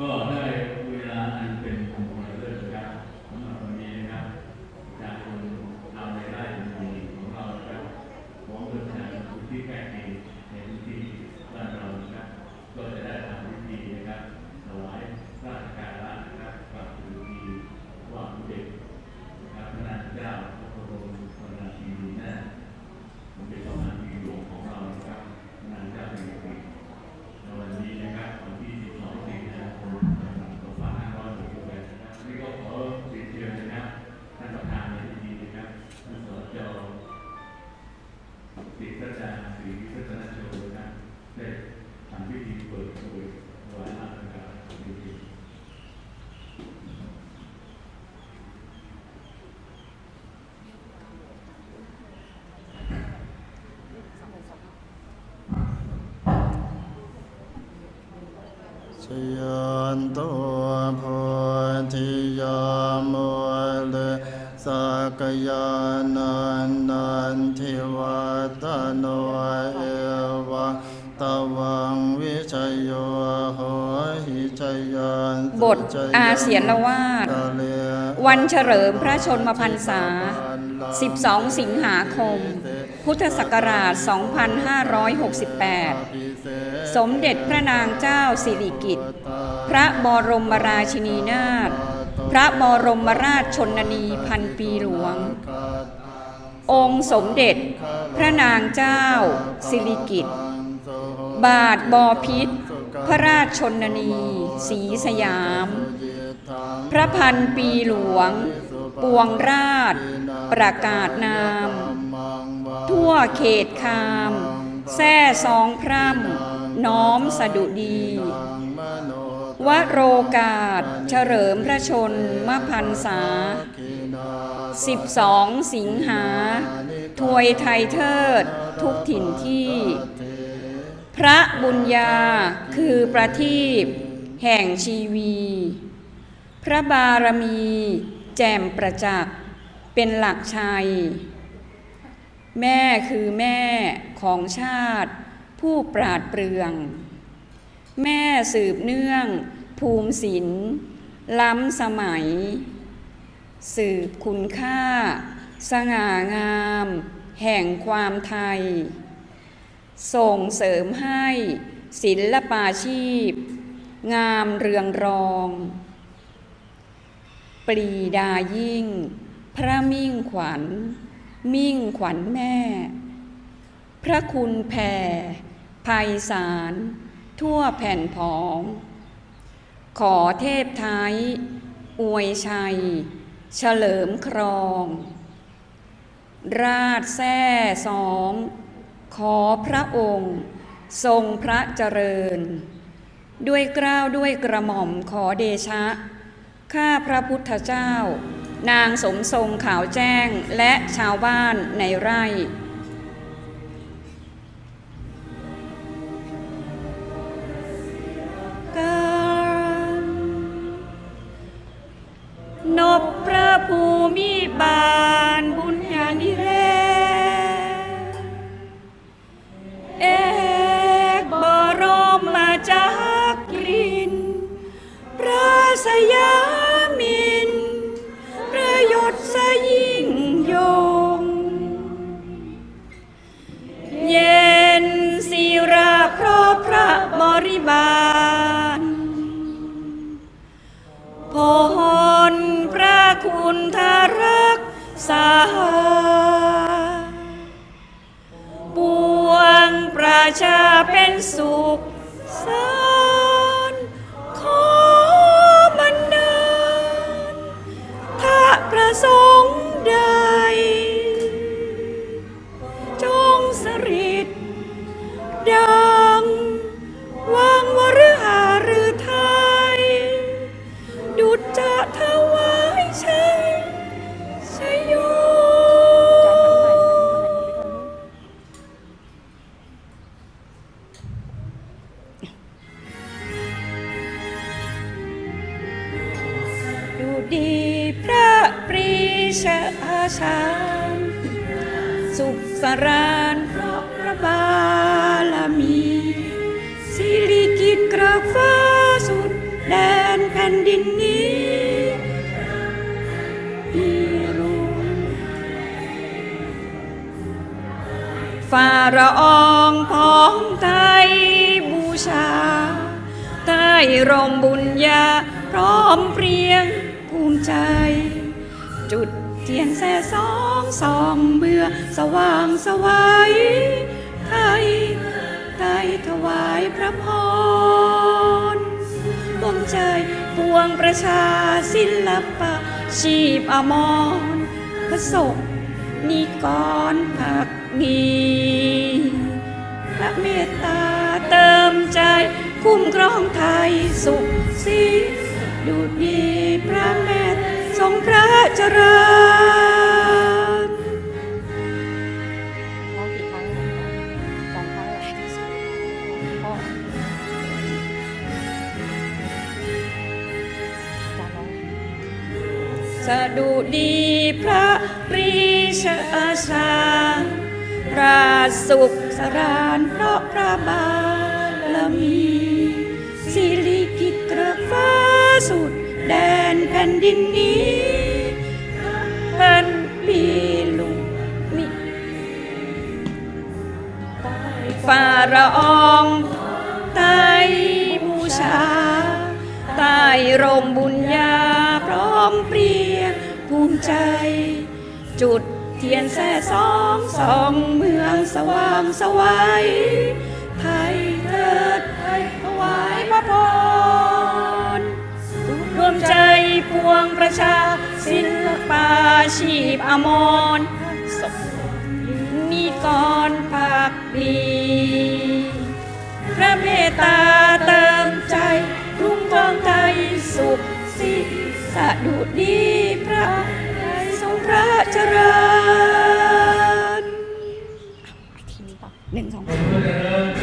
ก็ได้เวลาอันเป็นมง ชยันตัวโพธิยามุเลสักยานันนันทิวัตโนเอวะตวังวิชัยโยโหหิชยันบทอาเสียนละวาดวันเฉลิมพระชนมพรรษา 12 สิงหาคม พุทธศักราช 2568 สมเด็จพระนางเจ้าสิริกิติ์ พระบรมราชินีนาถ พระบรมราชชนนีพันปีหลวง องค์สมเด็จพระนางเจ้าสิริกิติ์ บาทบอพิษ พระราชชนนีศรีสยาม พระพันปีหลวง ปวงราช ประกาศนาม ทั่วเขตคาม แท่ซองพร่ำน้อมสดุดี วโรกาสเฉลิมพระชนมพรรษา 12 สิงหา ถวยไทยเทิดทุกถิ่นที่ พระบุญญาคือประทีปแห่งชีวี พระบารมี แจ่มประจักษ์เป็นหลักชัย แม่คือแม่ของชาติ ผู้ปราดเปรื่อง แม่สืบเนื่อง ภูมิศิลป์ล้ำสมัย สืบคุณค่า สง่างาม แห่งความไทย ส่งเสริมให้ศิลปาชีพ งามเรืองรอง ปรีดายิ่ง พระมิ่งขวัญ มิ่งขวัญแม่ พระคุณแผ่ภัยสาร ทั่วแผ่นผอง ขอเทพไทย อวยชัย เฉลิมครอง ราชแท่สอง ขอพระองค์ ทรงพระเจริญ ด้วยเกล้าวด้วยกระหม่อมขอเดชะ ข้าพระพุทธเจ้า นางสมทรงขาวแจ้งและชาวบ้านในไร่ การนบพระภูมิบาลบุญญาณิเรศเอกบรมาจักรินพระสยาม ระบริบาลพรพระคุณทารักษาปวงประชาเป็นสุขสันขอบันดาลถ้าประสง รีชาชาญสุขสรานเพราะพระบารมีสิริกิตกราฟ้าสุดแดนแผ่นดินนี้มีรุ้งฝ่าละอองของไทยบูชา ใต้ร่มบุญญาพร้อมเพรียงภูมิใจ จุด เทียนแส่สองสองเบื่อสว่างสวัยไทยไทยถวายพระพรดวงใจปวงประชาศิลปะ ชีพอมรพระศกนิกรผักดีพระเมตตาเติมใจคุ้มครองไทยสุขสีดูดีพระแม่ทรงพระเจริญ สดุดีพระปรีชาชาระสุขสรานเพราะพระบารมีสิริกิตเกรฟ้าสุด แดนแผ่นดินนี้พันปีลุงมิฝ่าละอองใต้บูชาใต้ร่มบุญญา พร้อมเพรียงภูมิใจ จุดเทียนแส่สองสองเมืองสว่างสวัยไทยเถิดไทยถวายพระพรรวมใจปวงประชาศิลปาชีพอมรศพมีกรผักดี พระเมตตา ดุดีพระทรงพระเจริญทีนี้ป่ะหนึ่งสองสาม